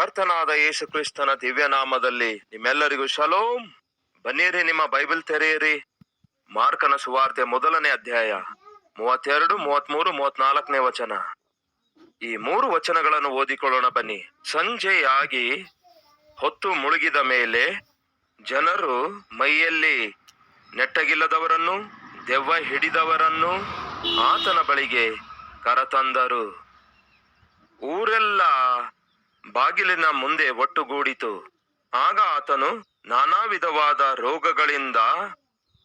ಕರ್ತನಾದ ಯೇಸು ಕ್ರಿಸ್ತನ ದಿವ್ಯ ನಾಮದಲ್ಲಿ ನಿಮ್ಮೆಲ್ಲರಿಗೂ ಶಲೋಮ್. ಬನ್ನಿರಿ, ನಿಮ್ಮ ಬೈಬಲ್ ತೆರೆಯಿರಿ. ಮಾರ್ಕನ ಸುವಾರ್ತೆ ಮೊದಲನೇ ಅಧ್ಯಾಯ, ಮೂವತ್ತೆರಡು, ಮೂವತ್ಮೂರು, ಮೂವತ್ನಾಲ್ಕನೇ ವಚನ. ಈ ಮೂರು ವಚನಗಳನ್ನು ಓದಿಕೊಳ್ಳೋಣ ಬನ್ನಿ. ಸಂಜೆಯಾಗಿ ಹೊತ್ತು ಮುಳುಗಿದ ಮೇಲೆ ಜನರು ಮೈಯಲ್ಲಿ ನೆಟ್ಟಗಿಲ್ಲದವರನ್ನು, ದೆವ್ವ ಹಿಡಿದವರನ್ನು ಆತನ ಬಳಿಗೆ ಕರತಂದರು. ಊರೆಲ್ಲ ಬಾಗಿಲಿನ ಮುಂದೆ ಒಟ್ಟುಗೂಡಿತು. ಆಗ ಆತನು ನಾನಾ ವಿಧವಾದ ರೋಗಗಳಿಂದ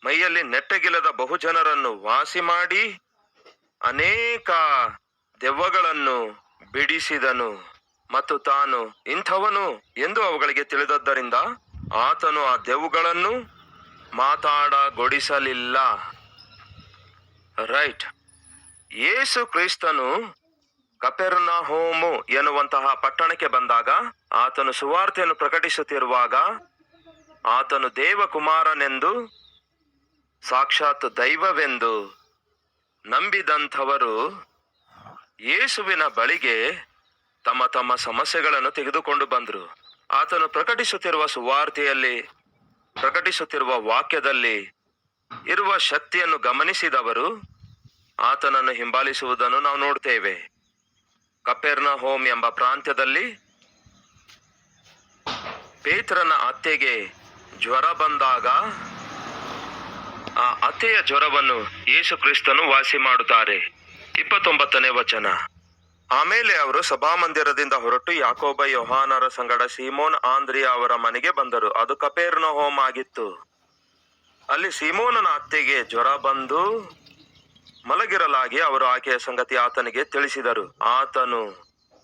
ಮೈಯಲ್ಲಿ ನೆಟ್ಟಗಿಲ್ಲದ ಬಹುಜನರನ್ನು ವಾಸಿ ಮಾಡಿ ಅನೇಕ ದೆವ್ವಗಳನ್ನು ಬಿಡಿಸಿದನು ಮತ್ತು ತಾನು ಇಂಥವನು ಎಂದು ಅವುಗಳಿಗೆ ತಿಳಿದದ್ದರಿಂದ ಆತನು ಆ ದೆವ್ವಗಳನ್ನು ಮಾತಾಡಗೊಡಿಸಲಿಲ್ಲ. ರೈಟ್. ಯೇಸು ಕ್ರಿಸ್ತನು ಕಪೆರ್ನ ಹೋಮು ಎನ್ನುವಂತಹ ಪಟ್ಟಣಕ್ಕೆ ಬಂದಾಗ ಆತನು ಸುವಾರ್ತೆಯನ್ನು ಪ್ರಕಟಿಸುತ್ತಿರುವಾಗ ಆತನು ದೇವಕುಮಾರನೆಂದು ಸಾಕ್ಷಾತ್ ದೈವವೆಂದು ನಂಬಿದಂಥವರು ಯೇಸುವಿನ ಬಳಿಗೆ ತಮ್ಮ ತಮ್ಮ ಸಮಸ್ಯೆಗಳನ್ನು ತೆಗೆದುಕೊಂಡು ಬಂದರು. ಆತನು ಪ್ರಕಟಿಸುತ್ತಿರುವ ಸುವಾರ್ತೆಯಲ್ಲಿ, ಪ್ರಕಟಿಸುತ್ತಿರುವ ವಾಕ್ಯದಲ್ಲಿ ಇರುವ ಶಕ್ತಿಯನ್ನು ಗಮನಿಸಿದವರು ಆತನನ್ನು ಹಿಂಬಾಲಿಸುವುದನ್ನು ನಾವು ನೋಡ್ತೇವೆ. ಕಪೆರ್ನ ಹೋಮ್ ಎಂಬ ಪ್ರಾಂತ್ಯದಲ್ಲಿ ಪೇತ್ರನ ಅತ್ತೆಗೆ ಜ್ವರ ಬಂದಾಗ ಆ ಅತ್ತೆಯ ಜ್ವರವನ್ನು ಯೇಸು ಕ್ರಿಸ್ತನು ವಾಸಿ ಮಾಡುತ್ತಾರೆ. ಇಪ್ಪತ್ತೊಂಬತ್ತನೇ ವಚನ. ಆಮೇಲೆ ಅವರು ಸಭಾಮಂದಿರದಿಂದ ಹೊರಟು ಯಾಕೋಬ, ಯೋಹಾನರ ಸಂಗಡ ಸೀಮೋನ್, ಆಂದ್ರಿಯ ಅವರ ಮನೆಗೆ ಬಂದರು. ಅದು ಕಪೇರ್ನ ಹೋಮ್ ಆಗಿತ್ತು. ಅಲ್ಲಿ ಸೀಮೋನನ ಅತ್ತೆಗೆ ಜ್ವರ ಬಂದು ಮಲಗಿರಲಾಗಿ ಅವರು ಆಕೆಯ ಸಂಗತಿ ಆತನಿಗೆ ತಿಳಿಸಿದರು. ಆತನು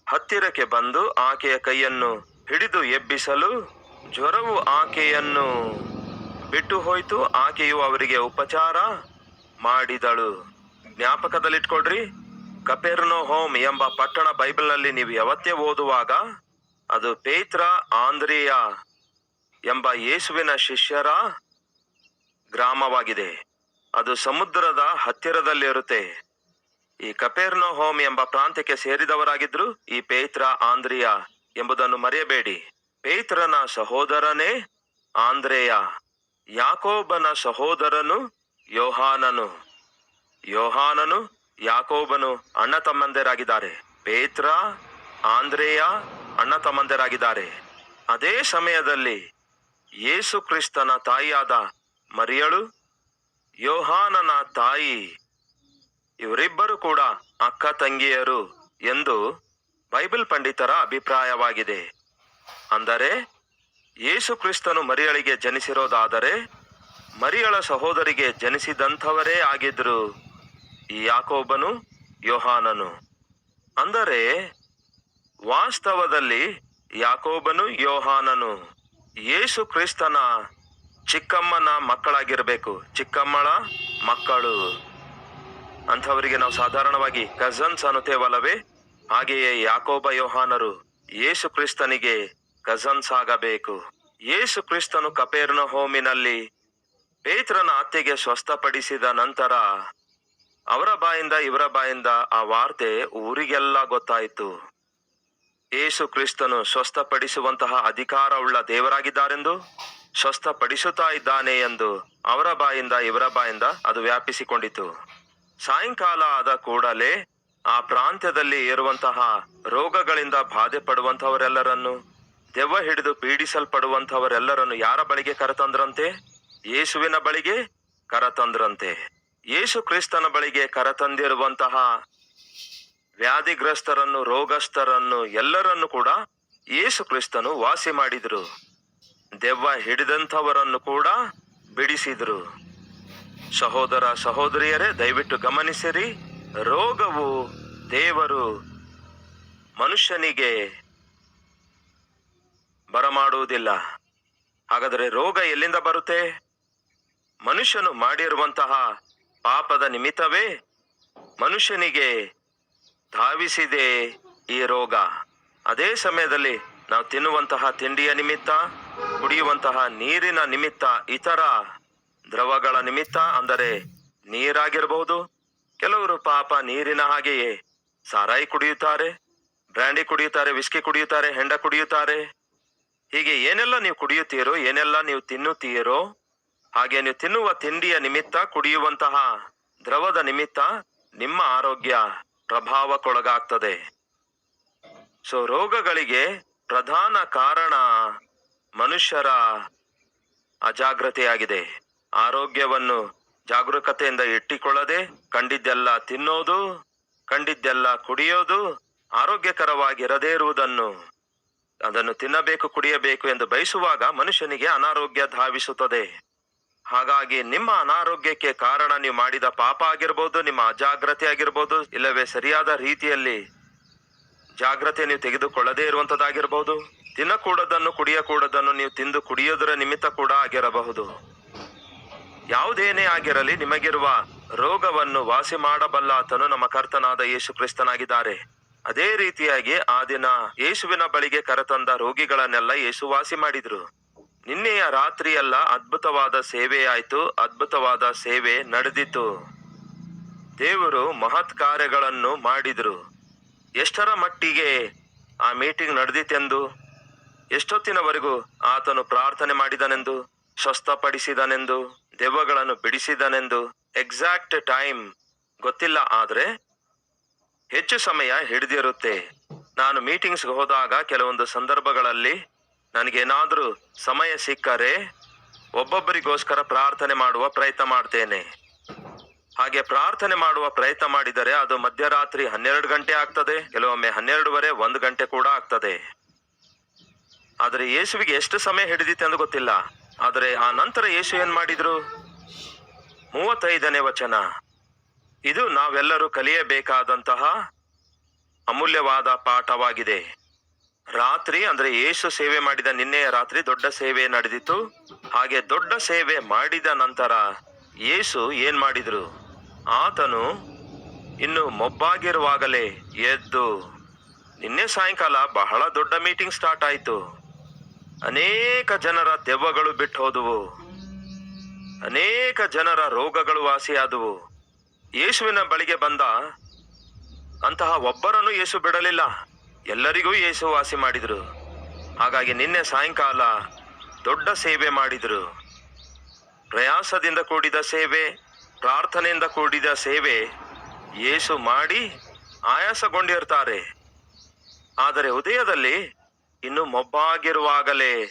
ಹತ್ತಿರಕ್ಕೆ ಬಂದು ಆಕೆಯ ಕೈಯನ್ನು ಹಿಡಿದು ಎಬ್ಬಿಸಲು ಜ್ವರವು ಆಕೆಯನ್ನು ಬಿಟ್ಟು ಹೋಯಿತು. ಆಕೆಯು ಅವರಿಗೆ ಉಪಚಾರ ಮಾಡಿದಳು. ಜ್ಞಾಪಕದಲ್ಲಿಟ್ಕೊಡ್ರಿ ಕಪೆರ್ನೋ ಹೋಮ್ ಎಂಬ ಪಟ್ಟಣ ಬೈಬಲ್ನಲ್ಲಿ ನೀವು ಯಾವತ್ತೇ ಓದುವಾಗ ಅದು ಪೇತ್ರ ಆಂದ್ರಿಯ ಎಂಬ ಯೇಸುವಿನ ಶಿಷ್ಯರ ಗ್ರಾಮವಾಗಿದೆ. ಅದು ಸಮುದ್ರದ ಹತ್ತಿರದಲ್ಲಿರುತ್ತೆ ಈ ಕಪೆರ್ನೋ ಹೋಮ್ ಎಂಬ ಪ್ರಾಂತ್ಯಕ್ಕೆ ಸೇರಿದವರಾಗಿದ್ರು ಈ ಪೇತ್ರ ಆಂದ್ರಿಯ ಎಂಬುದನ್ನು ಮರೆಯಬೇಡಿ. ಪೇತ್ರನ ಸಹೋದರನೇ ಆಂದ್ರೇಯ, ಯಾಕೋಬನ ಸಹೋದರನು ಯೋಹಾನನು. ಯೋಹಾನನು ಯಾಕೋಬನು ಅಣ್ಣ ತಮ್ಮಂದಿರಾಗಿದ್ದಾರೆ ಪೇತ್ರ ಆಂದ್ರೇಯ ಅಣ್ಣ ತಮ್ಮಂದಿರಾಗಿದ್ದಾರೆ ಅದೇ ಸಮಯದಲ್ಲಿ ಯೇಸು ಕ್ರಿಸ್ತನ ತಾಯಿಯಾದ ಮರಿಯಳು ಯೋಹಾನನ ತಾಯಿ, ಇವರಿಬ್ಬರು ಕೂಡ ಅಕ್ಕ ತಂಗಿಯರು ಎಂದು ಬೈಬಲ್ ಪಂಡಿತರ ಅಭಿಪ್ರಾಯವಾಗಿದೆ. ಅಂದರೆ, ಯೇಸು ಕ್ರಿಸ್ತನು ಮರಿಯಳಿಗೆ ಜನಿಸಿರೋದಾದರೆ, ಮರಿಯಳ ಸಹೋದರಿಗೆ ಜನಿಸಿದಂಥವರೇ ಆಗಿದ್ರು ಯಾಕೋಬನು ಯೋಹಾನನು. ಅಂದರೆ, ವಾಸ್ತವದಲ್ಲಿ ಯಾಕೋಬನು ಯೋಹಾನನು, ಯೇಸು ಕ್ರಿಸ್ತನ ಚಿಕ್ಕಮ್ಮನ ಮಕ್ಕಳಾಗಿರಬೇಕು. ಚಿಕ್ಕಮ್ಮಳ ಮಕ್ಕಳು. ಅಂಥವರಿಗೆ ನಾವು ಸಾಧಾರಣವಾಗಿ ಕಝನ್ಸ್ ಅನ್ನುತ್ತೇವಲ್ಲವೇ? ಹಾಗೆಯೇ ಯಾಕೋಬ ಯೋಹಾನರು ಯೇಸು ಕ್ರಿಸ್ತನಿಗೆ ಕಝನ್ಸ್ ಆಗಬೇಕು. ಯೇಸು ಕ್ರಿಸ್ತನು ಕಪೇರ್ನ ಹೋಮಿನಲ್ಲಿ ಪೇತ್ರನ ಅತ್ತೆಗೆ ಸ್ವಸ್ಥಪಡಿಸಿದ ನಂತರ ಅವರ ಬಾಯಿಂದ ಇವರ ಬಾಯಿಂದ ಆ ವಾರ್ತೆ ಊರಿಗೆಲ್ಲ ಗೊತ್ತಾಯಿತು. ಯೇಸು ಕ್ರಿಸ್ತನು ಸ್ವಸ್ಥಪಡಿಸುವಂತಹ ಅಧಿಕಾರವುಳ್ಳ ದೇವರಾಗಿದ್ದಾರೆಂದು? ಸ್ವಸ್ಥಪಡಿಸುತ್ತಾ ಇದ್ದಾನೆ ಎಂದು ಅವರ ಬಾಯಿಂದ, ಇವರ ಬಾಯಿಂದ ಅದು ವ್ಯಾಪಿಸಿಕೊಂಡಿತು. ಸಾಯಂಕಾಲ ಆದ ಕೂಡಲೇ ಆ ಪ್ರಾಂತ್ಯದಲ್ಲಿ ಇರುವಂತಹ ರೋಗಗಳಿಂದ ಬಾಧೆ ಪಡುವಂತಹವರೆಲ್ಲರನ್ನು ದೆವ್ವ ಹಿಡಿದು ಪೀಡಿಸಲ್ಪಡುವಂತಹವರೆಲ್ಲರನ್ನು ಯಾರ ಬಳಿಗೆ ಕರತಂದ್ರಂತೆ? ಯೇಸುವಿನ ಬಳಿಗೆ ಕರತಂದ್ರಂತೆ. ಯೇಸು ಕ್ರಿಸ್ತನ ಬಳಿಗೆ ಕರತಂದಿರುವಂತಹ ವ್ಯಾಧಿಗ್ರಸ್ತರನ್ನು, ರೋಗಸ್ಥರನ್ನು ಎಲ್ಲರನ್ನು ಕೂಡ ಯೇಸು ಕ್ರಿಸ್ತನು ವಾಸಿ ಮಾಡಿದ್ರು ದೆವ್ವ ಹಿಡಿದಂಥವರನ್ನು ಕೂಡ ಬಿಡಿಸಿದರು. ಸಹೋದರ ಸಹೋದರಿಯರೇ, ದಯವಿಟ್ಟು ಗಮನಿಸಿರಿ. ರೋಗವು ದೇವರು ಮನುಷ್ಯನಿಗೆ ಬರಮಾಡುವುದಿಲ್ಲ. ಹಾಗಾದರೆ ರೋಗ ಎಲ್ಲಿಂದ ಬರುತ್ತೆ? ಮನುಷ್ಯನು ಮಾಡಿರುವಂತಹ ಪಾಪದ ನಿಮಿತ್ತವೇ ಮನುಷ್ಯನಿಗೆ ಧಾವಿಸಿದೆ ಈ ರೋಗ. ಅದೇ ಸಮಯದಲ್ಲಿ ನಾವು ತಿನ್ನುವಂತಹ ತಿಂಡಿಯ ನಿಮಿತ್ತ ಕುಡಿಯುವಂತಹ ನೀರಿನ ನಿಮಿತ್ತ ಇತರ ದ್ರವಗಳ ನಿಮಿತ್ತ ಅಂದರೆ ನೀರಾಗಿರಬಹುದು. ಕೆಲವರು ಪಾಪ ನೀರಿನ ಹಾಗೆಯೇ ಸಾರಾಯಿ ಕುಡಿಯುತ್ತಾರೆ, ಬ್ರ್ಯಾಂಡಿ ಕುಡಿಯುತ್ತಾರೆ, ವಿಸ್ಕಿ ಕುಡಿಯುತ್ತಾರೆ, ಹೆಂಡ ಕುಡಿಯುತ್ತಾರೆ. ಹೀಗೆ ಏನೆಲ್ಲ ನೀವು ಕುಡಿಯುತ್ತೀರೋ, ಏನೆಲ್ಲ ನೀವು ತಿನ್ನುತ್ತೀರೋ, ಹಾಗೆ ನೀವು ತಿನ್ನುವ ತಿಂಡಿಯ ನಿಮಿತ್ತ, ಕುಡಿಯುವಂತಹ ದ್ರವದ ನಿಮಿತ್ತ ನಿಮ್ಮ ಆರೋಗ್ಯ ಪ್ರಭಾವಕ್ಕೊಳಗಾಗ್ತದೆ. ಸೊ ರೋಗಗಳಿಗೆ ಪ್ರಧಾನ ಕಾರಣ ಮನುಷ್ಯರ ಅಜಾಗ್ರತೆಯಾಗಿದೆ. ಆರೋಗ್ಯವನ್ನು ಜಾಗರೂಕತೆಯಿಂದ ಇಟ್ಟಿಕೊಳ್ಳದೆ ಕಂಡಿದ್ದೆಲ್ಲ ತಿನ್ನೋದು, ಕಂಡಿದ್ದೆಲ್ಲ ಕುಡಿಯೋದು ಆರೋಗ್ಯಕರವಾಗಿರದೇ ಇರುವುದನ್ನು, ಅದನ್ನು ತಿನ್ನಬೇಕು, ಕುಡಿಯಬೇಕು ಎಂದು ಬಯಸುವಾಗ ಮನುಷ್ಯನಿಗೆ ಅನಾರೋಗ್ಯ ಧಾವಿಸುತ್ತದೆ. ಹಾಗಾಗಿ ನಿಮ್ಮ ಅನಾರೋಗ್ಯಕ್ಕೆ ಕಾರಣ ನೀವು ಮಾಡಿದ ಪಾಪ ಆಗಿರ್ಬೋದು, ನಿಮ್ಮ ಅಜಾಗ್ರತೆ ಆಗಿರ್ಬೋದು, ಇಲ್ಲವೇ ಸರಿಯಾದ ರೀತಿಯಲ್ಲಿ ಜಾಗ್ರತೆ ನೀವು ತೆಗೆದುಕೊಳ್ಳದೇ ಇರುವಂತದ್ದಾಗಿರಬಹುದು ತಿನ್ನಕೂಡದನ್ನು ಕುಡಿಯಕೂಡದನ್ನು ನೀವು ತಿಂದು ಕುಡಿಯೋದರ ನಿಮಿತ್ತ ಕೂಡ ಆಗಿರಬಹುದು. ಯಾವುದೇನೇ ಆಗಿರಲಿ ನಿಮಗಿರುವ ರೋಗವನ್ನು ವಾಸಿ ಮಾಡಬಲ್ಲ ಆತನು ನಮ್ಮ ಕರ್ತನಾದ ಯೇಸು ಕ್ರಿಸ್ತನಾಗಿದ್ದಾರೆ. ಅದೇ ರೀತಿಯಾಗಿ ಆ ದಿನ ಯೇಸುವಿನ ಬಳಿಗೆ ಕರೆತಂದ ರೋಗಿಗಳನ್ನೆಲ್ಲ ಯೇಸು ವಾಸಿ ಮಾಡಿದ್ರು. ನಿನ್ನೆಯ ರಾತ್ರಿಯೆಲ್ಲ ಅದ್ಭುತವಾದ ಸೇವೆ ಆಯ್ತು, ಅದ್ಭುತವಾದ ಸೇವೆ ನಡೆದಿತ್ತು. ದೇವರು ಮಹತ್ ಕಾರ್ಯಗಳನ್ನು ಮಾಡಿದ್ರು. ಎಷ್ಟರ ಮಟ್ಟಿಗೆ ಆ ಮೀಟಿಂಗ್ ನಡೆದಿತೆಂದು ಎಷ್ಟೊತ್ತಿನವರೆಗೂ ಆತನು ಪ್ರಾರ್ಥನೆ ಮಾಡಿದನೆಂದು, ಸ್ವಸ್ಥಪಡಿಸಿದನೆಂದು, ದೆವ್ವಗಳನ್ನು ಬಿಡಿಸಿದನೆಂದು ಎಕ್ಸಾಕ್ಟ್ ಟೈಮ್ ಗೊತ್ತಿಲ್ಲ, ಆದರೆ ಹೆಚ್ಚು ಸಮಯ ಹಿಡಿದಿರುತ್ತೆ. ನಾನು ಮೀಟಿಂಗ್ಸ್ಗೆ ಹೋದಾಗ ಕೆಲವೊಂದು ಸಂದರ್ಭಗಳಲ್ಲಿ ನನಗೇನಾದರೂ ಸಮಯ ಸಿಕ್ಕರೆ ಒಬ್ಬೊಬ್ಬರಿಗೋಸ್ಕರ ಪ್ರಾರ್ಥನೆ ಮಾಡುವ ಪ್ರಯತ್ನ ಮಾಡ್ತೇನೆ. ಹಾಗೆ ಪ್ರಾರ್ಥನೆ ಮಾಡುವ ಪ್ರಯತ್ನ ಮಾಡಿದರೆ ಅದು ಮಧ್ಯರಾತ್ರಿ ಹನ್ನೆರಡು ಗಂಟೆ ಆಗ್ತದೆ, ಕೆಲವೊಮ್ಮೆ ಹನ್ನೆರಡುವರೆ ಒಂದು ಗಂಟೆ ಕೂಡ ಆಗ್ತದೆ. ಆದರೆ ಯೇಸುವಿಗೆ ಎಷ್ಟು ಸಮಯ ಹಿಡಿದಿತ್ತು ಎಂದು ಗೊತ್ತಿಲ್ಲ. ಆದರೆ ಆ ನಂತರ ಯೇಸು ಏನ್ ಮಾಡಿದ್ರು? ಮೂವತ್ತೈದನೇ ವಚನ. ಇದು ನಾವೆಲ್ಲರೂ ಕಲಿಯಬೇಕಾದಂತಹ ಅಮೂಲ್ಯವಾದ ಪಾಠವಾಗಿದೆ. ರಾತ್ರಿ ಅಂದ್ರೆ ಯೇಸು ಸೇವೆ ಮಾಡಿದ ನಿನ್ನೆಯ ರಾತ್ರಿ ದೊಡ್ಡ ಸೇವೆ ನಡೆದಿತ್ತು. ಹಾಗೆ ದೊಡ್ಡ ಸೇವೆ ಮಾಡಿದ ನಂತರ ಯೇಸು ಏನ್ ಮಾಡಿದ್ರು? ಆತನು ಇನ್ನು ಮೊಬ್ಬಾಗಿರುವಾಗಲೇ ಎದ್ದು ನಿನ್ನೆ ಸಾಯಂಕಾಲ ಬಹಳ ದೊಡ್ಡ ಮೀಟಿಂಗ್ ಸ್ಟಾರ್ಟ್ ಆಯ್ತು. ಅನೇಕ ಜನರ ದೆವ್ವಗಳು ಬಿಟ್ಟು ಅನೇಕ ಜನರ ರೋಗಗಳು ವಾಸಿಯಾದವು. ಯೇಸುವಿನ ಬಳಿಗೆ ಬಂದ, ಅಂತಹ ಒಬ್ಬರನ್ನು ಯೇಸು ಬಿಡಲಿಲ್ಲ. ಎಲ್ಲರಿಗೂ ಯೇಸು ವಾಸಿ ಮಾಡಿದ್ರು. ಹಾಗಾಗಿ ನಿನ್ನೆ ಸಾಯಂಕಾಲ ದೊಡ್ಡ ಸೇವೆ ಮಾಡಿದ್ರು. ಪ್ರಯಾಸದಿಂದ ಕೂಡಿದ ಸೇವೆ, ಪ್ರಾರ್ಥನೆಯಿಂದ ಕೂಡಿದ ಸೇವೆ ಯೇಸು ಮಾಡಿ ಆಯಾಸಗೊಂಡಿರ್ತಾರೆ. ಆದರೆ ಉದಯದಲ್ಲಿ ಇನ್ನು ಮೊಬ್ಬಾಗಿರುವಾಗಲೇ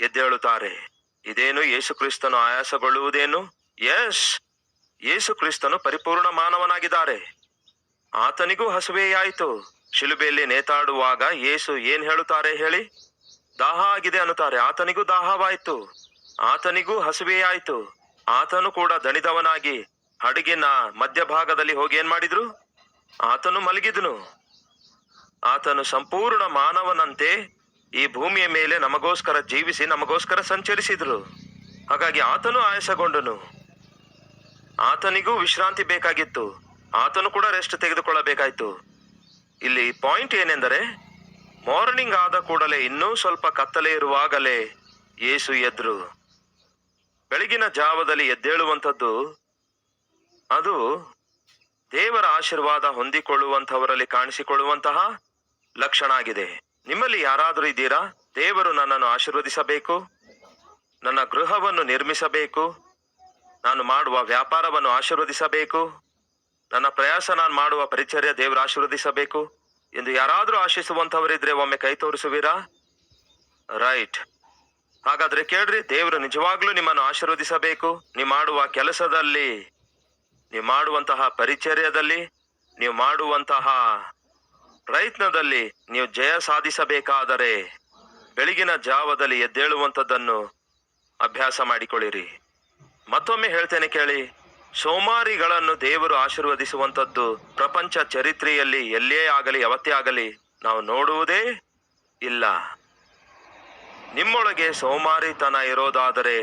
ಎದ್ದೇಳುತ್ತಾರೆ. ಇದೇನು ಯೇಸು ಕ್ರಿಸ್ತನು ಆಯಾಸಗೊಳ್ಳುವುದೇನು? ಯಶ್ ಯೇಸು! ಕ್ರಿಸ್ತನು ಪರಿಪೂರ್ಣ ಮಾನವನಾಗಿದ್ದಾರೆ. ಆತನಿಗೂ ಹಸುವೆಯಾಯಿತು. ಶಿಲುಬೆಯಲ್ಲಿ ನೇತಾಡುವಾಗ ಯೇಸು ಏನ್ ಹೇಳುತ್ತಾರೆ ಹೇಳಿ? ದಾಹ ಆಗಿದೆ ಅನ್ನುತ್ತಾರೆ. ಆತನಿಗೂ ದಾಹವಾಯಿತು. ಆತನಿಗೂ ಹಸುವೆಯಾಯಿತು. ಆತನು ಕೂಡ ದಣಿದವನಾಗಿ ಹಡಗಿನ ಮಧ್ಯಭಾಗದಲ್ಲಿ ಹೋಗಿ ಏನ್ ಮಾಡಿದ್ರು? ಆತನು ಮಲಗಿದನು. ಆತನು ಸಂಪೂರ್ಣ ಮಾನವನಂತೆ ಈ ಭೂಮಿಯ ಮೇಲೆ ನಮಗೋಸ್ಕರ ಜೀವಿಸಿ ನಮಗೋಸ್ಕರ ಸಂಚರಿಸಿದ್ರು. ಹಾಗಾಗಿ ಆತನು ಆಯಾಸಗೊಂಡನು. ಆತನಿಗೂ ವಿಶ್ರಾಂತಿ ಬೇಕಾಗಿತ್ತು. ಆತನು ಕೂಡ ರೆಸ್ಟ್ ತೆಗೆದುಕೊಳ್ಳಬೇಕಾಯಿತು. ಇಲ್ಲಿ ಪಾಯಿಂಟ್ ಏನೆಂದರೆ ಮಾರ್ನಿಂಗ್ ಆದ ಕೂಡಲೇ ಇನ್ನೂ ಸ್ವಲ್ಪ ಕತ್ತಲೆ ಇರುವಾಗಲೇ ಯೇಸು ಎದ್ರು. ಬೆಳಗಿನ ಜಾವದಲ್ಲಿ ಎದ್ದೇಳುವಂಥದ್ದು, ಅದು ದೇವರ ಆಶೀರ್ವಾದ ಹೊಂದಿಕೊಳ್ಳುವಂಥವರಲ್ಲಿ ಕಾಣಿಸಿಕೊಳ್ಳುವಂತಹ ಲಕ್ಷಣ ಆಗಿದೆ. ನಿಮ್ಮಲ್ಲಿ ಯಾರಾದರೂ ಇದ್ದೀರಾ? ದೇವರು ನನ್ನನ್ನು ಆಶೀರ್ವದಿಸಬೇಕು. ನನ್ನ ಗೃಹವನ್ನು ನಿರ್ಮಿಸಬೇಕು. ನಾನು ಮಾಡುವ ವ್ಯಾಪಾರವನ್ನು ಆಶೀರ್ವದಿಸಬೇಕು. ನನ್ನ ಪ್ರಯಾಸ ನಾನು ಮಾಡುವ ಪರಿಚರ್ಯ ದೇವರು ಆಶೀರ್ವದಿಸಬೇಕು. ಎಂದು ಯಾರಾದರೂ ಆಶಿಸುವಂಥವರಿದ್ರೆ ಒಮ್ಮೆ ಕೈ ತೋರಿಸುವಿರಾ? ರೈಟ್. ಹಾಗಾದ್ರೆ ಕೇಳ್ರಿ, ದೇವರು ನಿಜವಾಗ್ಲೂ ನಿಮ್ಮನ್ನು ಆಶೀರ್ವದಿಸಬೇಕು. ನೀವು ಮಾಡುವ ಕೆಲಸದಲ್ಲಿ, ನೀವು ಮಾಡುವಂತಹ ಪರಿಚರ್ಯದಲ್ಲಿ, ನೀವು ಮಾಡುವಂತಹ ಪ್ರಯತ್ನದಲ್ಲಿ ನೀವು ಜಯ ಸಾಧಿಸಬೇಕಾದರೆ ಬೆಳಗಿನ ಜಾವದಲ್ಲಿ ಎದ್ದೇಳುವಂಥದ್ದನ್ನು ಅಭ್ಯಾಸ ಮಾಡಿಕೊಳ್ಳಿರಿ. ಮತ್ತೊಮ್ಮೆ ಹೇಳ್ತೇನೆ ಕೇಳಿ, ಸೋಮಾರಿಗಳನ್ನು ದೇವರು ಆಶೀರ್ವದಿಸುವಂಥದ್ದು ಪ್ರಪಂಚ ಚರಿತ್ರೆಯಲ್ಲಿ ಎಲ್ಲೇ ಆಗಲಿ, ಯಾವತ್ತೇ ಆಗಲಿ ನಾವು ನೋಡುವುದೇ ಇಲ್ಲ. ನಿಮ್ಮೊಳಗೆ ಸೋಮಾರಿತನ ಇರೋದಾದರೆ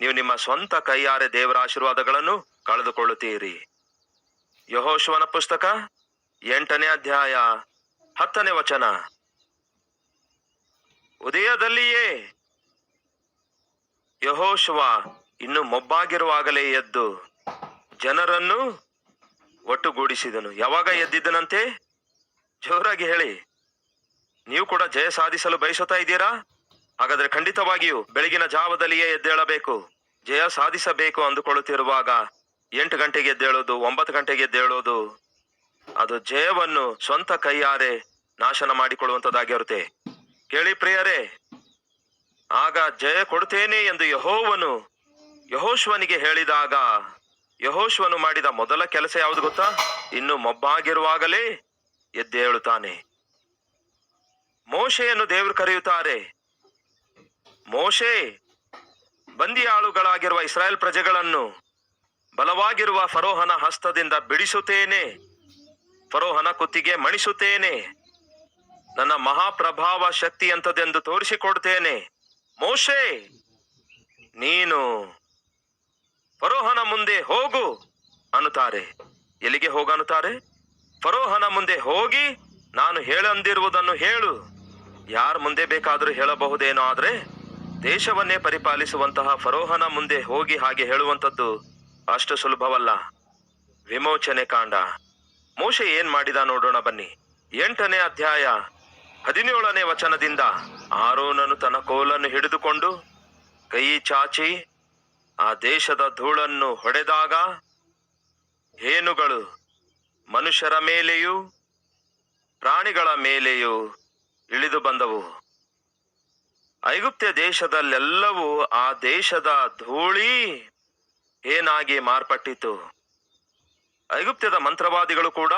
ನೀವು ನಿಮ್ಮ ಸ್ವಂತ ಕೈಯಾರೆ ದೇವರ ಆಶೀರ್ವಾದಗಳನ್ನು ಕಳೆದುಕೊಳ್ಳುತ್ತೀರಿ. ಯಹೋಶ್ವನ ಪುಸ್ತಕ ಎಂಟನೇ ಅಧ್ಯಾಯ ಹತ್ತನೇ ವಚನ. ಉದಯದಲ್ಲಿಯೇ ಯಹೋಶುವ ಇನ್ನು ಮೊಬ್ಬಾಗಿರುವಾಗಲೇ ಎದ್ದು ಜನರನ್ನು ಒಟ್ಟುಗೂಡಿಸಿದನು. ಯಾವಾಗ ಎದ್ದಿದ್ದನಂತೆ? ಜೋರಾಗಿ ಹೇಳಿ. ನೀವು ಕೂಡ ಜಯ ಸಾಧಿಸಲು ಬಯಸುತ್ತಾ ಇದ್ದೀರಾ? ಹಾಗಾದ್ರೆ ಖಂಡಿತವಾಗಿಯೂ ಬೆಳಗಿನ ಜಾವದಲ್ಲಿಯೇ ಎದ್ದೇಳಬೇಕು. ಜಯ ಸಾಧಿಸಬೇಕು ಅಂದುಕೊಳ್ಳುತ್ತಿರುವಾಗ ಎಂಟು ಗಂಟೆಗೆ ಎದ್ದೇಳೋದು, ಒಂಬತ್ತು ಗಂಟೆಗೆ ಎದ್ದೇಳೋದು ಅದು ಜಯವನ್ನು ಸ್ವಂತ ಕೈಯಾರೆ ನಾಶನ ಮಾಡಿಕೊಳ್ಳುವಂತದ್ದಾಗಿರುತ್ತೆ ಕೇಳಿ ಪ್ರಿಯರೇ, ಆಗ ಜಯ ಕೊಡುತ್ತೇನೆ ಎಂದು ಯಹೋವನು ಯಹೋಶ್ವನಿಗೆ ಹೇಳಿದಾಗ, ಯಹೋಶ್ವನು ಮಾಡಿದ ಮೊದಲ ಕೆಲಸ ಯಾವುದು ಗೊತ್ತಾ? ಇನ್ನು ಮೊಬ್ಬಾಗಿರುವಾಗಲೇ ಎದ್ದೇಳುತ್ತಾನೆ ಮೋಶೆಯನ್ನು ದೇವರು ಕರೆಯುತ್ತಾರೆ, ಮೋಶೆ, ಬಂದಿಯಾಳುಗಳಾಗಿರುವ ಇಸ್ರಾಯೇಲ್ ಪ್ರಜೆಗಳನ್ನು ಬಲವಾಗಿರುವ ಫರೋಹನ ಹಸ್ತದಿಂದ ಬಿಡಿಸುತ್ತೇನೆ. ಫರೋಹನ ಕುತ್ತಿಗೆ ಮಣಿಸುತ್ತೇನೆ. ನನ್ನ ಮಹಾಪ್ರಭಾವ ಶಕ್ತಿ ಅಂತದೆಂದು ತೋರಿಸಿಕೊಡ್ತೇನೆ ಮೋಶೆ, ನೀನು ಫರೋಹನ ಮುಂದೆ ಹೋಗು ಅನ್ನುತ್ತಾರೆ. ಎಲ್ಲಿಗೆ ಹೋಗನ್ನುತ್ತಾರೆ ಫರೋಹನ ಮುಂದೆ ಹೋಗಿ ನಾನು ಹೇಳಂದಿರುವುದನ್ನು ಹೇಳು. ಯಾರ ಮುಂದೆ ಬೇಕಾದರೂ ಹೇಳಬಹುದೇನೋ ಆದರೆ ದೇಶವನ್ನೇ ಪರಿಪಾಲಿಸುವಂತಹ ಫರೋಹನ ಮುಂದೆ ಹೋಗಿ ಹಾಗೆ ಹೇಳುವಂಥದ್ದು ಅಷ್ಟು ಸುಲಭವಲ್ಲ. ವಿಮೋಚನೆ ಕಾಂಡ. ಮೋಶೆ ಏನ್ ಮಾಡಿದ ನೋಡೋಣ ಬನ್ನಿ. ಎಂಟನೇ ಅಧ್ಯಾಯ ಹದಿನೇಳನೇ ವಚನದಿಂದ ಆರೋನನು ತನ್ನ ಕೋಲನ್ನು ಹಿಡಿದುಕೊಂಡು ಕೈ ಚಾಚಿ ಆ ದೇಶದ ಧೂಳನ್ನು ಹೊಡೆದಾಗ, ಹೇನುಗಳು ಮನುಷ್ಯರ ಮೇಲೆಯೂ ಪ್ರಾಣಿಗಳ ಮೇಲೆಯೂ ಇಳಿದು ಬಂದವು. ಐಗುಪ್ತ ದೇಶದಲ್ಲೆಲ್ಲವೂ ಆ ದೇಶದ ಧೂಳಿ ಏನಾಗಿ ಮಾರ್ಪಟ್ಟಿತು? ಐಗುಪ್ತದ ಮಂತ್ರವಾದಿಗಳು ಕೂಡ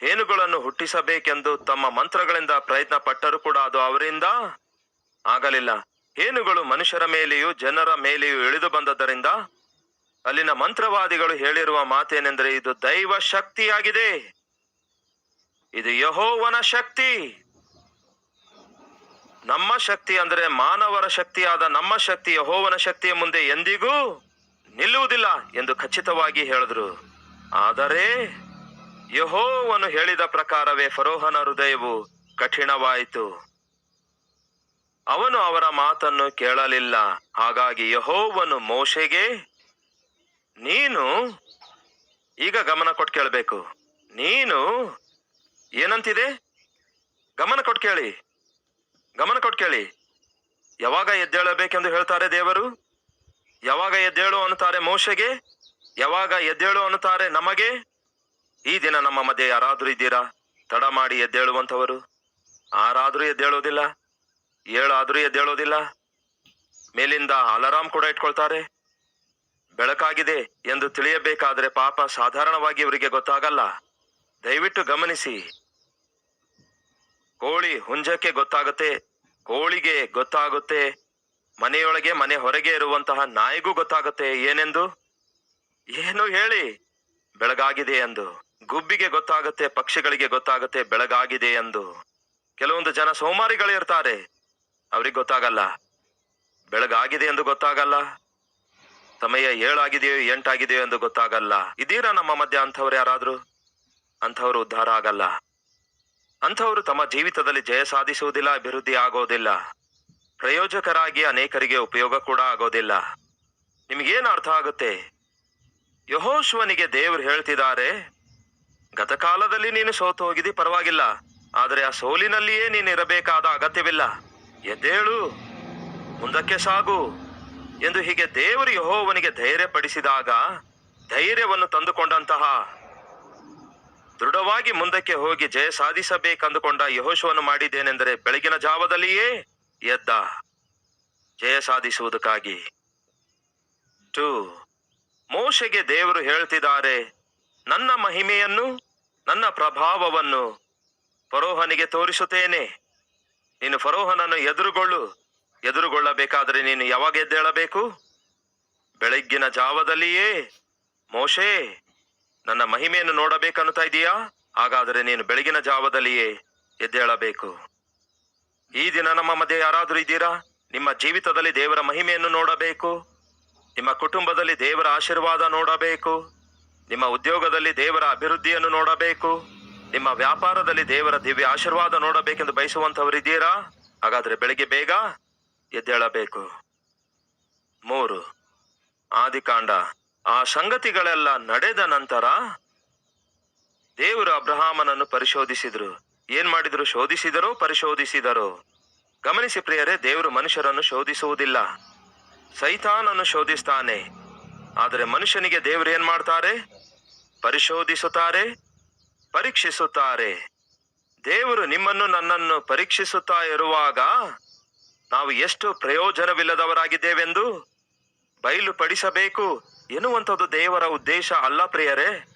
ಹೇನುಗಳನ್ನು ಹುಟ್ಟಿಸಬೇಕೆಂದು ತಮ್ಮ ಮಂತ್ರಗಳಿಂದ ಪ್ರಯತ್ನ ಪಟ್ಟರೂ ಕೂಡ ಅದು ಅವರಿಂದ ಆಗಲಿಲ್ಲ. ಹೇನುಗಳು ಮನುಷ್ಯರ ಮೇಲೆಯೂ ಜನರ ಮೇಲೆಯೂ ಇಳಿದು ಬಂದದ್ದರಿಂದ ಅಲ್ಲಿನ ಮಂತ್ರವಾದಿಗಳು ಹೇಳಿರುವ ಮಾತೇನೆಂದರೆ ಇದು ದೈವ ಶಕ್ತಿಯಾಗಿದೆ. ಇದು ಯಹೋವನ ಶಕ್ತಿ. ನಮ್ಮ ಶಕ್ತಿ ಅಂದರೆ ಮಾನವರ ಶಕ್ತಿಯಾದ ನಮ್ಮ ಶಕ್ತಿ ಯಹೋವನ ಶಕ್ತಿಯ ಮುಂದೆ ಎಂದಿಗೂ ನಿಲ್ಲುವುದಿಲ್ಲ ಎಂದು ಖಚಿತವಾಗಿ ಹೇಳಿದ್ರು. ಆದರೆ ಯಹೋವನು ಹೇಳಿದ ಪ್ರಕಾರವೇ ಫರೋಹನ ಹೃದಯವು ಕಠಿಣವಾಯಿತು. ಅವನು ಅವರ ಮಾತನ್ನು ಕೇಳಲಿಲ್ಲ. ಹಾಗಾಗಿ ಯಹೋವನು ಮೋಶೆಗೆ, ನೀನು ಈಗ ಗಮನ ಕೊಟ್ಟು ಕೇಳಬೇಕು. ನೀನು ಏನಂತಿದೆ? ಗಮನ ಕೊಟ್ಟು ಕೇಳಿ. ಗಮನ ಕೊಟ್ಟು ಕೇಳಿ. ಯಾವಾಗ ಎದ್ದೇಳಬೇಕೆಂದು ಹೇಳ್ತಾರೆ ದೇವರು? ಯಾವಾಗ ಎದ್ದೇಳು ಅನ್ನುತ್ತಾರೆ ಮೋಶೆಗೆ? ಯಾವಾಗ ಎದ್ದೇಳು ಅನ್ನುತ್ತಾರೆ ನಮಗೆ? ಈ ದಿನ ನಮ್ಮ ಮಧ್ಯೆ ಯಾರಾದರೂ ಇದ್ದೀರಾ? ತಡ ಮಾಡಿ ಎದ್ದೇಳುವಂಥವರು. ಆರಾದ್ರೂ ಎದ್ದೇಳೋದಿಲ್ಲ ಏಳಾದರೂ ಎದ್ದೇಳೋದಿಲ್ಲ ಮೇಲಿಂದ ಅಲಾರಾಮ್ ಕೂಡ ಇಟ್ಕೊಳ್ತಾರೆ. ಬೆಳಕಾಗಿದೆ ಎಂದು ತಿಳಿಯಬೇಕಾದರೆ ಪಾಪ ಸಾಧಾರಣವಾಗಿ ಇವರಿಗೆ ಗೊತ್ತಾಗಲ್ಲ. ದಯವಿಟ್ಟು ಗಮನಿಸಿ. ಕೋಳಿ ಹುಂಜಕ್ಕೆ ಗೊತ್ತಾಗುತ್ತೆ, ಕೋಳಿಗೆ ಗೊತ್ತಾಗುತ್ತೆ, ಮನೆಯೊಳಗೆ ಮನೆ ಹೊರಗೆ ಇರುವಂತಹ ನಾಯಿಗೂ ಗೊತ್ತಾಗುತ್ತೆ ಏನೆಂದು? ಏನು ಹೇಳಿ? ಬೆಳಗಾಗಿದೆ ಎಂದು ಗುಬ್ಬಿಗೆ ಗೊತ್ತಾಗುತ್ತೆ, ಪಕ್ಷಿಗಳಿಗೆ ಗೊತ್ತಾಗುತ್ತೆ, ಬೆಳಗಾಗಿದೆ ಎಂದು ಕೆಲವೊಂದು ಜನ ಸೋಮಾರಿಗಳಿರ್ತಾರೆ ಅವ್ರಿಗೆ ಗೊತ್ತಾಗಲ್ಲ. ಬೆಳಗಾಗಿದೆ ಎಂದು ಗೊತ್ತಾಗಲ್ಲ. ಸಮಯ ಏಳಾಗಿದೆಯೋ ಎಂಟಾಗಿದೆಯೋ ಎಂದು ಗೊತ್ತಾಗಲ್ಲ. ಇದೀರಾ ನಮ್ಮ ಮಧ್ಯೆ ಅಂಥವ್ರು ಯಾರಾದರೂ? ಅಂಥವ್ರು ಉದ್ಧಾರ ಆಗಲ್ಲ. ಅಂಥವರು ತಮ್ಮ ಜೀವಿತದಲ್ಲಿ ಜಯ ಸಾಧಿಸುವುದಿಲ್ಲ, ಅಭಿವೃದ್ಧಿ ಆಗೋದಿಲ್ಲ. ಪ್ರಯೋಜಕರಾಗಿ ಅನೇಕರಿಗೆ ಉಪಯೋಗ ಕೂಡ ಆಗೋದಿಲ್ಲ. ನಿಮಗೇನು ಅರ್ಥ ಆಗುತ್ತೆ? ಯಹೋಶ್ವನಿಗೆ ದೇವರು ಹೇಳ್ತಿದ್ದಾರೆ, ಗತಕಾಲದಲ್ಲಿ ನೀನು ಸೋತು ಹೋಗಿದಿ ಪರವಾಗಿಲ್ಲ. ಆದರೆ ಆ ಸೋಲಿನಲ್ಲಿಯೇ ನೀನು ಇರಬೇಕಾದ ಅಗತ್ಯವಿಲ್ಲ. ಎದ್ದೇಳು, ಮುಂದಕ್ಕೆ ಸಾಗು. ಎಂದು ಹೀಗೆ ದೇವರು ಯಹೋವನಿಗೆ ಧೈರ್ಯ ಪಡಿಸಿದಾಗ ಧೈರ್ಯವನ್ನು ತಂದುಕೊಂಡಂತಹ ದೃಢವಾಗಿ ಮುಂದಕ್ಕೆ ಹೋಗಿ ಜಯ ಸಾಧಿಸಬೇಕಂದುಕೊಂಡ ಯಹೋಶವನ್ನು ಮಾಡಿದ್ದೇನೆಂದರೆ ಬೆಳಗಿನ ಜಾವದಲ್ಲಿಯೇ ಎದ್ದ. ಜಯ ಸಾಧಿಸುವುದಕ್ಕಾಗಿ. ಟು. ಮೋಶೆಗೆ ದೇವರು ಹೇಳ್ತಿದ್ದಾರೆ, ನನ್ನ ಮಹಿಮೆಯನ್ನು, ನನ್ನ ಪ್ರಭಾವವನ್ನು ಫರೋಹನಿಗೆ ತೋರಿಸುತ್ತೇನೆ. ನೀನು ಫರೋಹನನ್ನು ಎದುರುಗೊಳ್ಳು. ಎದುರುಗೊಳ್ಳಬೇಕಾದರೆ ನೀನು ಯಾವಾಗ ಎದ್ದೇಳಬೇಕು? ಬೆಳಗ್ಗಿನ ಜಾವದಲ್ಲಿಯೇ? ಮೋಶೆ, ನನ್ನ ಮಹಿಮೆಯನ್ನು ನೋಡಬೇಕನ್ನುತ್ತಾ ಇದೀಯಾ? ಹಾಗಾದರೆ ನೀನು ಬೆಳಗಿನ ಜಾವದಲ್ಲಿಯೇ ಎದ್ದೇಳಬೇಕು. ಈ ದಿನ ನಮ್ಮ ಮಧ್ಯೆ ಯಾರಾದರೂ ಇದ್ದೀರಾ? ನಿಮ್ಮ ಜೀವಿತದಲ್ಲಿ ದೇವರ ಮಹಿಮೆಯನ್ನು ನೋಡಬೇಕು. ನಿಮ್ಮ ಕುಟುಂಬದಲ್ಲಿ ದೇವರ ಆಶೀರ್ವಾದ ನೋಡಬೇಕು. ನಿಮ್ಮ ಉದ್ಯೋಗದಲ್ಲಿ ದೇವರ ಅಭಿವೃದ್ಧಿಯನ್ನು ನೋಡಬೇಕು. ನಿಮ್ಮ ವ್ಯಾಪಾರದಲ್ಲಿ ದೇವರ ದಿವ್ಯ ಆಶೀರ್ವಾದ ನೋಡಬೇಕೆಂದು ಬಯಸುವಂತವರಿದ್ದೀರಾ ಹಾಗಾದರೆ ಬೆಳಿಗ್ಗೆ ಬೇಗ ಎದ್ದೇಳಬೇಕು. ಮೂರು, ಆದಿಕಾಂಡ. ಆ ಸಂಗತಿಗಳೆಲ್ಲ ನಡೆದ ನಂತರ ದೇವರು ಅಬ್ರಹಾಮನನ್ನು ಪರಿಶೋಧಿಸಿದರು. ಏನ್ ಮಾಡಿದ್ರು? ಶೋಧಿಸಿದರು? ಪರಿಶೋಧಿಸಿದರು? ಗಮನಿಸಿ ಪ್ರಿಯರೇ, ದೇವರು ಮನುಷ್ಯರನ್ನು ಶೋಧಿಸುವುದಿಲ್ಲ. ಸೈತಾನನ್ನು ಶೋಧಿಸ್ತಾನೆ. ಆದರೆ ಮನುಷ್ಯನಿಗೆ ದೇವರು ಏನ್ ಮಾಡ್ತಾರೆ? ಪರಿಶೋಧಿಸುತ್ತಾರೆ, ಪರೀಕ್ಷಿಸುತ್ತಾರೆ. ದೇವರು ನಿಮ್ಮನ್ನು ನನ್ನನ್ನು ಪರೀಕ್ಷಿಸುತ್ತಾ ಇರುವಾಗ ನಾವು ಎಷ್ಟು ಪ್ರಯೋಜನವಿಲ್ಲದವರಾಗಿದ್ದೇವೆಂದು ಬಯಲುಪಡಿಸಬೇಕು ಎನ್ನುವಂಥದ್ದು ದೇವರ ಉದ್ದೇಶ ಅಲ್ಲ ಪ್ರಿಯರೇ.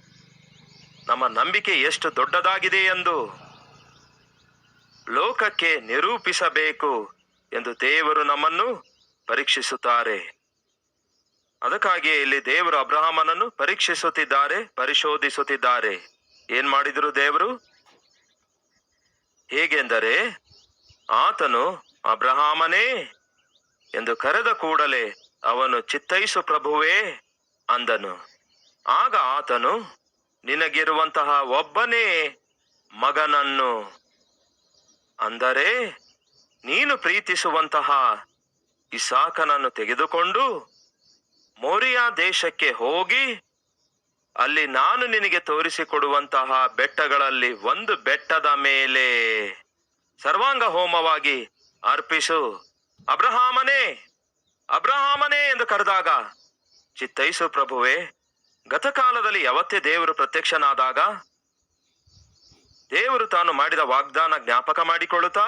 ನಮ್ಮ ನಂಬಿಕೆ ಎಷ್ಟು ದೊಡ್ಡದಾಗಿದೆ ಎಂದು ಲೋಕಕ್ಕೆ ನಿರೂಪಿಸಬೇಕು ಎಂದು ದೇವರು ನಮ್ಮನ್ನು ಪರೀಕ್ಷಿಸುತ್ತಾರೆ. ಅದಕ್ಕಾಗಿಯೇ ಇಲ್ಲಿ ದೇವರು ಅಬ್ರಹಾಮನನ್ನು ಪರೀಕ್ಷಿಸುತ್ತಿದ್ದಾರೆ, ಪರಿಶೋಧಿಸುತ್ತಿದ್ದಾರೆ. ಏನ್ ಮಾಡಿದ್ರು ದೇವರು? ಹೇಗೆಂದರೆ, ಆತನು ಅಬ್ರಹಾಮನೇ ಎಂದು ಕರೆದ ಕೂಡಲೇ ಅವನು ಚಿತ್ತೈಸು ಪ್ರಭುವೇ ಅಂದನು. ಆಗ ಆತನು, ನಿನಗಿರುವಂತಹ ಒಬ್ಬನೇ ಮಗನನ್ನು, ಅಂದರೆ ನೀನು ಪ್ರೀತಿಸುವಂತಹ ಇಸಾಕನನ್ನು ತೆಗೆದುಕೊಂಡು ಮೋರಿಯಾ ದೇಶಕ್ಕೆ ಹೋಗಿ ಅಲ್ಲಿ ನಾನು ನಿನಗೆ ತೋರಿಸಿಕೊಡುವಂತಹ ಬೆಟ್ಟಗಳಲ್ಲಿ ಒಂದು ಬೆಟ್ಟದ ಮೇಲೆ ಸರ್ವಾಂಗ ಹೋಮವಾಗಿ ಅರ್ಪಿಸು. ಅಬ್ರಹಾಮನೇ ಅಬ್ರಹಾಮನೇ ಎಂದು ಕರೆದಾಗ ಚಿತ್ತೈಸು ಪ್ರಭುವೆ, ಗತಕಾಲದಲ್ಲಿ ಯಾವತ್ತೇ ದೇವರು ಪ್ರತ್ಯಕ್ಷನಾದಾಗ ದೇವರು ತಾನು ಮಾಡಿದ ವಾಗ್ದಾನ ಜ್ಞಾಪಕ ಮಾಡಿಕೊಳ್ಳುತ್ತಾ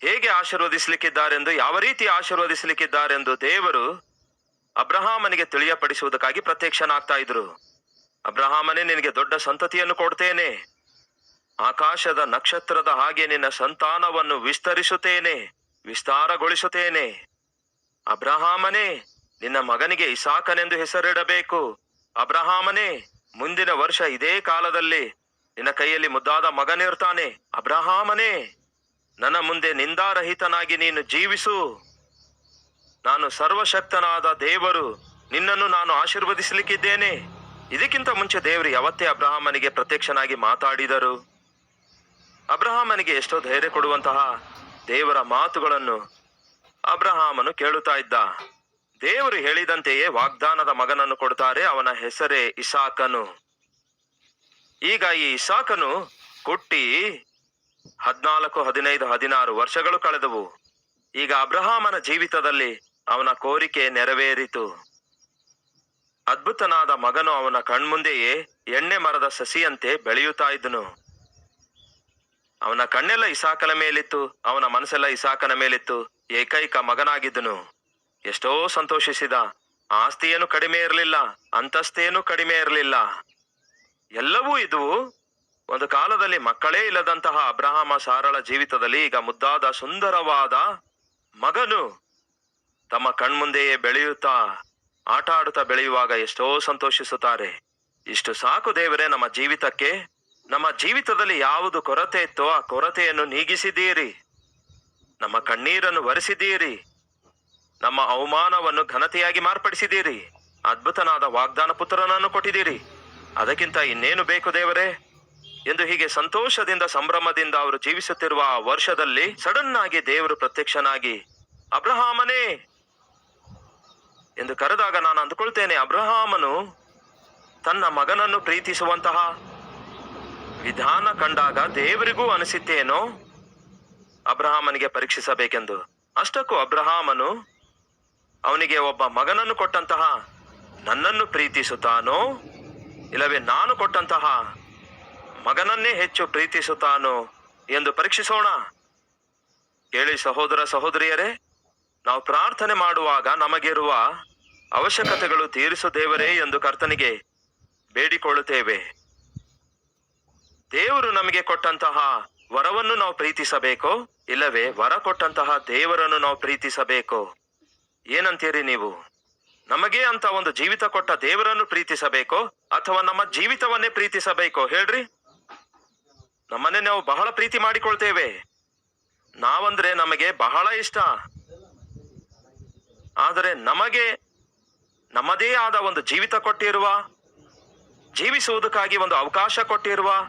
ಹೇಗೆ ಆಶೀರ್ವದಿಸಲಿಕ್ಕಿದ್ದಾರೆಂದು, ಯಾವ ರೀತಿ ಆಶೀರ್ವದಿಸಲಿಕ್ಕಿದ್ದಾರೆಂದು ದೇವರು ಅಬ್ರಹಾಮನಿಗೆ ತಿಳಿಯಪಡಿಸುವುದಕ್ಕಾಗಿ ಪ್ರತ್ಯಕ್ಷನಾಗ್ತಾ ಇದ್ರು. ಅಬ್ರಹಾಮನೇ, ನಿನಗೆ ದೊಡ್ಡ ಸಂತತಿಯನ್ನು ಕೊಡ್ತೇನೆ. ಆಕಾಶದ ನಕ್ಷತ್ರದ ಹಾಗೆ ನಿನ್ನ ಸಂತಾನವನ್ನು ವಿಸ್ತರಿಸುತ್ತೇನೆ, ವಿಸ್ತಾರಗೊಳಿಸುತ್ತೇನೆ. ಅಬ್ರಹಾಮನೇ, ನಿನ್ನ ಮಗನಿಗೆ ಇಸಾಕನೆಂದು ಹೆಸರಿಡಬೇಕು. ಅಬ್ರಹಾಮನೇ, ಮುಂದಿನ ವರ್ಷ ಇದೇ ಕಾಲದಲ್ಲಿ ನಿನ್ನ ಕೈಯಲ್ಲಿ ಮುದ್ದಾದ ಮಗನಿರ್ತಾನೆ. ಅಬ್ರಹಾಮನೇ ನನ್ನ ಮುಂದೆ ನಿಂದಾರಹಿತನಾಗಿ ನೀನು ಜೀವಿಸು. ನಾನು ಸರ್ವಶಕ್ತನಾದ ದೇವರು, ನಿನ್ನನ್ನು ನಾನು ಆಶೀರ್ವದಿಸಲಿಕ್ಕಿದ್ದೇನೆ. ಇದಕ್ಕಿಂತ ಮುಂಚೆ ದೇವರು ಯಾವತ್ತೇ ಅಬ್ರಹಾಮನಿಗೆ ಪ್ರತ್ಯಕ್ಷನಾಗಿ ಮಾತಾಡಿದರು. ಅಬ್ರಹಾಮನಿಗೆ ಎಷ್ಟೋ ಧೈರ್ಯ ಕೊಡುವಂತಹ ದೇವರ ಮಾತುಗಳನ್ನು ಅಬ್ರಹಾಮನು ಕೇಳುತ್ತಾ ಇದ್ದ. ದೇವರು ಹೇಳಿದಂತೆಯೇ ವಾಗ್ದಾನದ ಮಗನನ್ನು ಕೊಡುತ್ತಾರೆ ಅವನ ಹೆಸರೇ ಇಸಾಕನು. ಈಗ ಈ ಇಸಾಕನು ಹುಟ್ಟಿ ಹದ್ನಾಲ್ಕು, ಹದಿನೈದು, ಹದಿನಾರು ವರ್ಷಗಳು ಕಳೆದವು. ಈಗ ಅಬ್ರಹಾಮನ ಜೀವಿತದಲ್ಲಿ ಅವನ ಕೋರಿಕೆ ನೆರವೇರಿತು. ಅದ್ಭುತನಾದ ಮಗನು ಅವನ ಕಣ್ಮುಂದೆಯೇ ಎಣ್ಣೆ ಮರದ ಸಸಿಯಂತೆ ಬೆಳೆಯುತ್ತಾ ಇದ್ದನು. ಅವನ ಕಣ್ಣೆಲ್ಲ ಇಸಾಕನ ಮೇಲಿತ್ತು, ಅವನ ಮನಸ್ಸೆಲ್ಲ ಇಸಾಕನ ಮೇಲಿತ್ತು, ಏಕೈಕ ಮಗನಾಗಿದ್ದನು. ಎಷ್ಟೋ ಸಂತೋಷಿಸಿದ, ಆಸ್ತಿಯೇನು ಕಡಿಮೆ ಇರಲಿಲ್ಲ, ಅಂತಸ್ತೇನು ಕಡಿಮೆ ಇರಲಿಲ್ಲ. ಎಲ್ಲವೂ ಇದುವು ಒಂದು ಕಾಲದಲ್ಲಿ ಮಕ್ಕಳೇ ಇಲ್ಲದಂತಹ ಅಬ್ರಹಾಮ ಸಾರಳ ಜೀವಿತದಲ್ಲಿ ಈಗ ಮುದ್ದಾದ ಸುಂದರವಾದ ಮಗನು ತಮ್ಮ ಕಣ್ಮುಂದೆಯೇ ಬೆಳೆಯುತ್ತಾ ಆಟ ಆಡುತ್ತಾ ಬೆಳೆಯುವಾಗ ಎಷ್ಟೋ ಸಂತೋಷಿಸುತ್ತಾರೆ. ಇಷ್ಟು ಸಾಕು ದೇವರೇ, ನಮ್ಮ ಜೀವಿತಕ್ಕೆ. ನಮ್ಮ ಜೀವಿತದಲ್ಲಿ ಯಾವುದು ಕೊರತೆ ಇತ್ತೋ ಆ ಕೊರತೆಯನ್ನು ನೀಗಿಸಿದ್ದೀರಿ. ನಮ್ಮ ಕಣ್ಣೀರನ್ನು ಒರೆಸಿದ್ದೀರಿ. ನಮ್ಮ ಅವಮಾನವನ್ನು ಘನತೆಯಾಗಿ ಮಾರ್ಪಡಿಸಿದ್ದೀರಿ. ಅದ್ಭುತನಾದ ವಾಗ್ದಾನ ಪುತ್ರನನ್ನು ಕೊಟ್ಟಿದ್ದೀರಿ. ಅದಕ್ಕಿಂತ ಇನ್ನೇನು ಬೇಕು ದೇವರೇ? ಎಂದು ಹೀಗೆ ಸಂತೋಷದಿಂದ, ಸಂಭ್ರಮದಿಂದ ಅವರು ಜೀವಿಸುತ್ತಿರುವ ಆ ವರ್ಷದಲ್ಲಿ ಸಡನ್ ಆಗಿ ದೇವರು ಪ್ರತ್ಯಕ್ಷನಾಗಿ, ಅಬ್ರಹಾಮನೇ! ಎಂದು ಕರೆದಾಗ ನಾನು ಅಂದುಕೊಳ್ತೇನೆ, ಅಬ್ರಹಾಮನು ತನ್ನ ಮಗನನ್ನು ಪ್ರೀತಿಸುವಂತಹ ವಿಧಾನ ಕಂಡಾಗ ದೇವರಿಗೂ ಅನಿಸಿತ್ತೇನೋ, ಅಬ್ರಹಾಮನಿಗೆ ಪರೀಕ್ಷಿಸಬೇಕೆಂದು. ಅಷ್ಟಕ್ಕೂ ಅಬ್ರಹಾಮನು ಅವನಿಗೆ ಒಬ್ಬ ಮಗನನ್ನು ಕೊಟ್ಟಂತಹ ನನ್ನನ್ನು ಪ್ರೀತಿಸುತ್ತಾನೋ, ಇಲ್ಲವೇ ನಾನು ಕೊಟ್ಟಂತಹ ಮಗನನ್ನೇ ಹೆಚ್ಚು ಪ್ರೀತಿಸುತ್ತಾನೋ ಎಂದು ಪರೀಕ್ಷಿಸೋಣ. ಕೇಳಿ ಸಹೋದರ ಸಹೋದರಿಯರೇ, ನಾವು ಪ್ರಾರ್ಥನೆ ಮಾಡುವಾಗ ನಮಗಿರುವ ಅವಶ್ಯಕತೆಗಳು ತೀರಿಸು ದೇವರೇ ಎಂದು ಕರ್ತನಿಗೆ ಬೇಡಿಕೊಳ್ಳುತ್ತೇವೆ. ದೇವರು ನಮಗೆ ಕೊಟ್ಟಂತಹ ವರವನ್ನು ನಾವು ಪ್ರೀತಿಸಬೇಕೋ? ಇಲ್ಲವೇ, ವರ ಕೊಟ್ಟಂತಹ ದೇವರನ್ನು ನಾವು ಪ್ರೀತಿಸಬೇಕೋ? ಏನಂತೀರಿ ನೀವು? ನಮಗೆ ಅಂತ ಒಂದು ಜೀವಿತ ಕೊಟ್ಟ ದೇವರನ್ನು ಪ್ರೀತಿಸಬೇಕೋ? ಅಥವಾ ನಮ್ಮ ಜೀವಿತವನ್ನೇ ಪ್ರೀತಿಸಬೇಕೋ? ಹೇಳ್ರಿ. ನಮ್ಮನ್ನೇ ನಾವು ಬಹಳ ಪ್ರೀತಿ ಮಾಡಿಕೊಳ್ತೇವೆ. ನಾವಂದ್ರೆ ನಮಗೆ ಬಹಳ ಇಷ್ಟ. ಆದರೆ ನಮಗೆ ನಮ್ಮದೇ ಆದ ಒಂದು ಜೀವಿತ ಕೊಟ್ಟಿರುವ, ಜೀವಿಸುವುದಕ್ಕಾಗಿ ಒಂದು ಅವಕಾಶ ಕೊಟ್ಟಿರುವ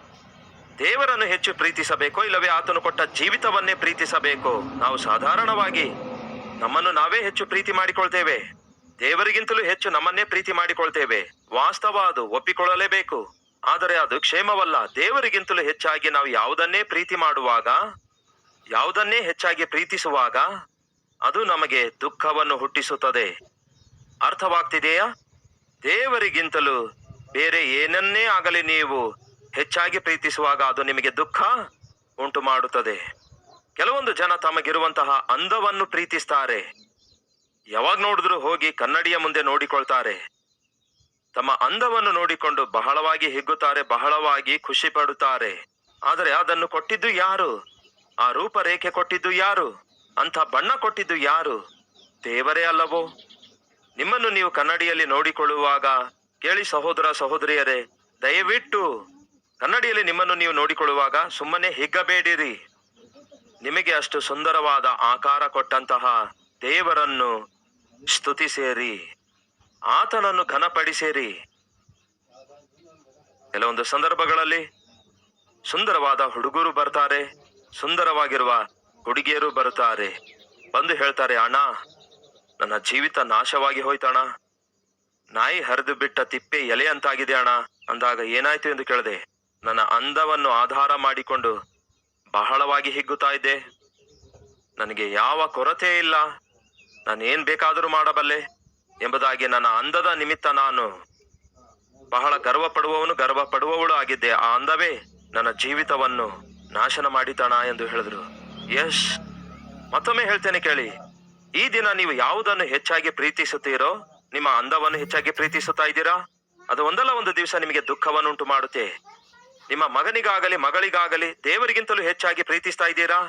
ದೇವರನ್ನು ಹೆಚ್ಚು ಪ್ರೀತಿಸಬೇಕೋ, ಇಲ್ಲವೇ ಆತನು ಕೊಟ್ಟ ಜೀವಿತವನ್ನೇ ಪ್ರೀತಿಸಬೇಕು. ನಾವು ಸಾಧಾರಣವಾಗಿ ನಮ್ಮನ್ನು ನಾವೇ ಹೆಚ್ಚು ಪ್ರೀತಿ ಮಾಡಿಕೊಳ್ತೇವೆ. ದೇವರಿಗಿಂತಲೂ ಹೆಚ್ಚು ನಮ್ಮನ್ನೇ ಪ್ರೀತಿ ಮಾಡಿಕೊಳ್ತೇವೆ. ವಾಸ್ತವ ಅದು, ಒಪ್ಪಿಕೊಳ್ಳಲೇಬೇಕು. ಆದರೆ ಅದು ಕ್ಷೇಮವಲ್ಲ. ದೇವರಿಗಿಂತಲೂ ಹೆಚ್ಚಾಗಿ ನಾವು ಯಾವುದನ್ನೇ ಪ್ರೀತಿ ಮಾಡುವಾಗ, ಯಾವುದನ್ನೇ ಹೆಚ್ಚಾಗಿ ಪ್ರೀತಿಸುವಾಗ ಅದು ನಮಗೆ ದುಃಖವನ್ನು ಹುಟ್ಟಿಸುತ್ತದೆ. ಅರ್ಥವಾಗ್ತಿದೆಯಾ? ದೇವರಿಗಿಂತಲೂ ಬೇರೆ ಏನನ್ನೇ ಆಗಲಿ ನೀವು ಹೆಚ್ಚಾಗಿ ಪ್ರೀತಿಸುವಾಗ ಅದು ನಿಮಗೆ ದುಃಖ ಉಂಟು ಮಾಡುತ್ತದೆ ಕೆಲವೊಂದು ಜನ ತಮಗಿರುವಂತಹ ಅಂದವನ್ನು ಪ್ರೀತಿಸ್ತಾರೆ. ಯಾವಾಗ ನೋಡಿದ್ರು ಹೋಗಿ ಕನ್ನಡಿಯ ಮುಂದೆ ನೋಡಿಕೊಳ್ತಾರೆ. ತಮ್ಮ ಅಂದವನ್ನು ನೋಡಿಕೊಂಡು ಬಹಳವಾಗಿ ಹಿಗ್ಗುತ್ತಾರೆ, ಬಹಳವಾಗಿ ಖುಷಿ ಪಡುತ್ತಾರೆ ಆದರೆ ಅದನ್ನು ಕೊಟ್ಟಿದ್ದು ಯಾರು? ಆ ರೂಪರೇಖೆ ಕೊಟ್ಟಿದ್ದು ಯಾರು? ಅಂಥ ಬಣ್ಣ ಕೊಟ್ಟಿದ್ದು ಯಾರು? ದೇವರೇ ಅಲ್ಲವೋ? ನಿಮ್ಮನ್ನು ನೀವು ಕನ್ನಡಿಯಲ್ಲಿ ನೋಡಿಕೊಳ್ಳುವಾಗ, ಕೇಳಿ ಸಹೋದರ ಸಹೋದರಿಯರೇ, ದಯವಿಟ್ಟು ಕನ್ನಡಿಯಲ್ಲಿ ನಿಮ್ಮನ್ನು ನೀವು ನೋಡಿಕೊಳ್ಳುವಾಗ ಸುಮ್ಮನೆ ಹಿಗ್ಗಬೇಡಿರಿ. ನಿಮಗೆ ಅಷ್ಟು ಸುಂದರವಾದ ಆಕಾರ ಕೊಟ್ಟಂತಹ ದೇವರನ್ನು ಸ್ತುತಿಸಿರಿ. ಆತನನ್ನು ಘನಪಡಿಸಿರಿ. ಕೆಲವೊಂದು ಸಂದರ್ಭಗಳಲ್ಲಿ ಸುಂದರವಾದ ಹುಡುಗರು ಬರ್ತಾರೆ, ಸುಂದರವಾಗಿರುವ ಹುಡುಗಿಯರು ಬರುತ್ತಾರೆ. ಬಂದು ಹೇಳ್ತಾರೆ, ಅಣ್ಣ, ನನ್ನ ಜೀವಿತ ನಾಶವಾಗಿ ಹೋಯ್ತಣ್ಣ. ನಾಯಿ ಹರಿದು ಬಿಟ್ಟ ತಿಪ್ಪೆ ಎಲೆ ಅಂತಾಗಿದೆ ಅಣ್ಣ. ಅಂದಾಗ ಏನಾಯ್ತು ಎಂದು ಕೇಳಿದೆ, ನನ್ನ ಅಂದವನ್ನು ಆಧಾರ ಮಾಡಿಕೊಂಡು ಬಹಳವಾಗಿ ಹಿಗ್ಗುತ್ತಾ ಇದ್ದೆ. ನನಗೆ ಯಾವ ಕೊರತೆ ಇಲ್ಲ. ನಾನು ಬೇಕಾದರೂ ಮಾಡಬಲ್ಲೆ. ಎಂಬುದಾಗಿ ನನ್ನ ಅಂದದ ನಿಮಿತ್ತ ನಾನು ಬಹಳ ಗರ್ವ ಪಡುವವನು ಗರ್ವ ಪಡುವವಳು ಆಗಿದ್ದೆ. ಆ ಅಂದವೇ ನನ್ನ ಜೀವಿತವನ್ನು ನಾಶನ ಮಾಡಿತಾಣ ಎಂದು ಹೇಳಿದ್ರು. ಯಶ್, ಮತ್ತೊಮ್ಮೆ ಹೇಳ್ತೇನೆ ಕೇಳಿ. ಈ ದಿನ ನೀವು ಯಾವುದನ್ನು ಹೆಚ್ಚಾಗಿ ಪ್ರೀತಿಸುತ್ತೀರೋ, ನಿಮ್ಮ ಅಂದವನ್ನು ಹೆಚ್ಚಾಗಿ ಪ್ರೀತಿಸುತ್ತಾ ಇದ್ದೀರಾ? ಅದು ಒಂದಲ್ಲ, ಒಂದು ದಿವಸ ನಿಮಗೆ ದುಃಖವನ್ನು ಉಂಟು ಮಾಡುತ್ತೆ. ನಿಮ್ಮ ಮಗನಿಗಾಗಲಿ, ಮಗಳಿಗಾಗಲಿ ದೇವರಿಗಿಂತಲೂ ಹೆಚ್ಚಾಗಿ ಪ್ರೀತಿಸ್ತಾ ಇದ್ದೀರಾ?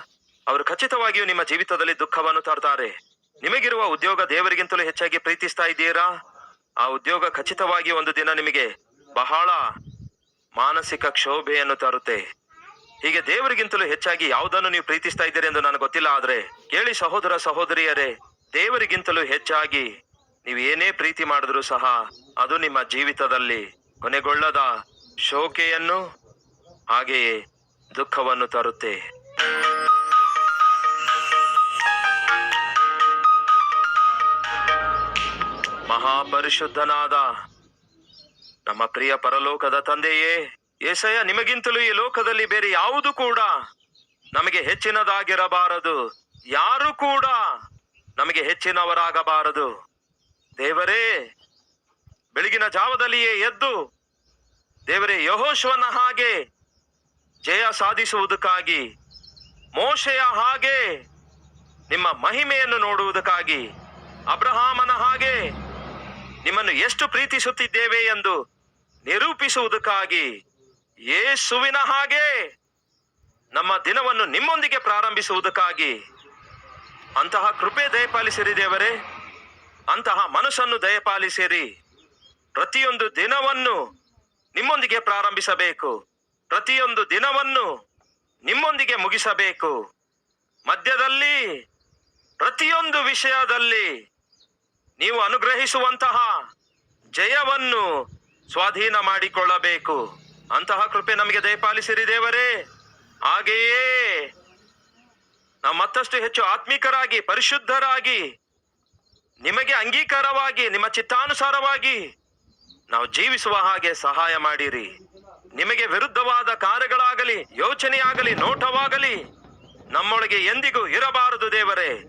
ಅವರು ಖಚಿತವಾಗಿಯೂ ನಿಮ್ಮ ಜೀವಿತದಲ್ಲಿ ದುಃಖವನ್ನು ತರ್ತಾರೆ. ನಿಮಗಿರುವ ಉದ್ಯೋಗ ದೇವರಿಗಿಂತಲೂ ಹೆಚ್ಚಾಗಿ ಪ್ರೀತಿಸ್ತಾ ಇದ್ದೀರಾ? ಆ ಉದ್ಯೋಗ ಖಚಿತವಾಗಿ ಒಂದು ದಿನ ನಿಮಗೆ ಬಹಳ ಮಾನಸಿಕ ಕ್ಷೋಭೆಯನ್ನು ತರುತ್ತೆ. ಹೀಗೆ ದೇವರಿಗಿಂತಲೂ ಹೆಚ್ಚಾಗಿ ಯಾವುದನ್ನು ನೀವು ಪ್ರೀತಿಸ್ತಾ ಇದ್ದೀರಿ ಎಂದು ನನಗೆ ಗೊತ್ತಿಲ್ಲ, ಆದ್ರೆ ಕೇಳಿ ಸಹೋದರ ಸಹೋದರಿಯರೇ, ದೇವರಿಗಿಂತಲೂ ಹೆಚ್ಚಾಗಿ ನೀವು ಏನೇ ಪ್ರೀತಿ ಮಾಡಿದ್ರೂ ಸಹ ಅದು ನಿಮ್ಮ ಜೀವಿತದಲ್ಲಿ ಕೊನೆಗೊಳ್ಳದ ಶೋಕೆಯನ್ನು ಹಾಗೆಯೇ ದುಃಖವನ್ನು ತರುತ್ತೆ. ಮಹಾಪರಿಶುದ್ಧನಾದ ನಮ್ಮ ಪ್ರಿಯ ಪರಲೋಕದ ತಂದೆಯೇ, ಏಸಯ್ಯ ನಿಮಗಿಂತಲೂ ಈ ಲೋಕದಲ್ಲಿ ಬೇರೆ ಯಾವುದು ಕೂಡ ನಮಗೆ ಹೆಚ್ಚಿನದಾಗಿರಬಾರದು. ಯಾರು ಕೂಡ ನಮಗೆ ಹೆಚ್ಚಿನವರಾಗಬಾರದು. ದೇವರೇ, ಬೆಳಗಿನ ಜಾವದಲ್ಲಿಯೇ ಎದ್ದು ದೇವರೇ ಯಹೋಶ್ವನ ಹಾಗೆ ಜಯ ಸಾಧಿಸುವುದಕ್ಕಾಗಿ, ಮೋಶೆಯ ಹಾಗೆ ನಿಮ್ಮ ಮಹಿಮೆಯನ್ನು ನೋಡುವುದಕ್ಕಾಗಿ, ಅಬ್ರಹಾಮನ ಹಾಗೆ ನಿಮ್ಮನ್ನು ಎಷ್ಟು ಪ್ರೀತಿಸುತ್ತಿದ್ದೇವೆ ಎಂದು ನಿರೂಪಿಸುವುದಕ್ಕಾಗಿ ಯೇಸುವಿನ ಹಾಗೆ ನಮ್ಮ ದಿನವನ್ನು ನಿಮ್ಮೊಂದಿಗೆ ಪ್ರಾರಂಭಿಸುವುದಕ್ಕಾಗಿ ಅಂತಹ ಕೃಪೆ ದಯಪಾಲಿಸಿರಿ ದೇವರೇ, ಅಂತಹ ಮನಸ್ಸನ್ನು ದಯಪಾಲಿಸಿರಿ. ಪ್ರತಿಯೊಂದು ದಿನವನ್ನು ನಿಮ್ಮೊಂದಿಗೆ ಪ್ರಾರಂಭಿಸಬೇಕು. ಪ್ರತಿಯೊಂದು ದಿನವನ್ನು ನಿಮ್ಮೊಂದಿಗೆ ಮುಗಿಸಬೇಕು. ಮಧ್ಯದಲ್ಲಿ, ಪ್ರತಿಯೊಂದು ವಿಷಯದಲ್ಲಿ ನೀವು ಅನುಗ್ರಹಿಸುವಂತಹ ಜಯವನ್ನು ಸ್ವಾಧೀನ ಮಾಡಿಕೊಳ್ಳಬೇಕು. ಅಂತಹ ಕೃಪೆ ನಮಗೆ ದಯಪಾಲಿಸಿರಿ ದೇವರೇ. ಹಾಗೆಯೇ ನಾವು ಮತ್ತಷ್ಟು ಹೆಚ್ಚು ಆತ್ಮಿಕರಾಗಿ, ಪರಿಶುದ್ಧರಾಗಿ, ನಿಮಗೆ ಅಂಗೀಕಾರವಾಗಿ, ನಿಮ್ಮ ಚಿತ್ತಾನುಸಾರವಾಗಿ ನಾವು ಜೀವಿಸುವ ಹಾಗೆ ಸಹಾಯ ಮಾಡಿರಿ. ನಿಮಗೆ ವಿರುದ್ಧವಾದ ಕಾರ್ಯಗಳಾಗಲಿ, ಯೋಚನೆಯಾಗಲಿ, ನೋಟವಾಗಲಿ, ನಮ್ಮೊಳಗೆ ಎಂದಿಗೂ ಇರಬಾರದು ದೇವರೇ.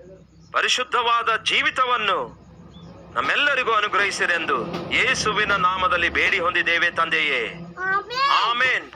ಪರಿಶುದ್ಧವಾದ ಜೀವಿತವನ್ನು ನಮ್ಮೆಲ್ಲರಿಗೂ ಅನುಗ್ರಹಿಸಿರೆಂದು ಯೇಸುವಿನ ನಾಮದಲ್ಲಿ ಬೇಡಿ ಹೊಂದಿದ್ದೇವೆ ತಂದೆಯೇ. ಆಮೆನ್. ಆಮೇನ್.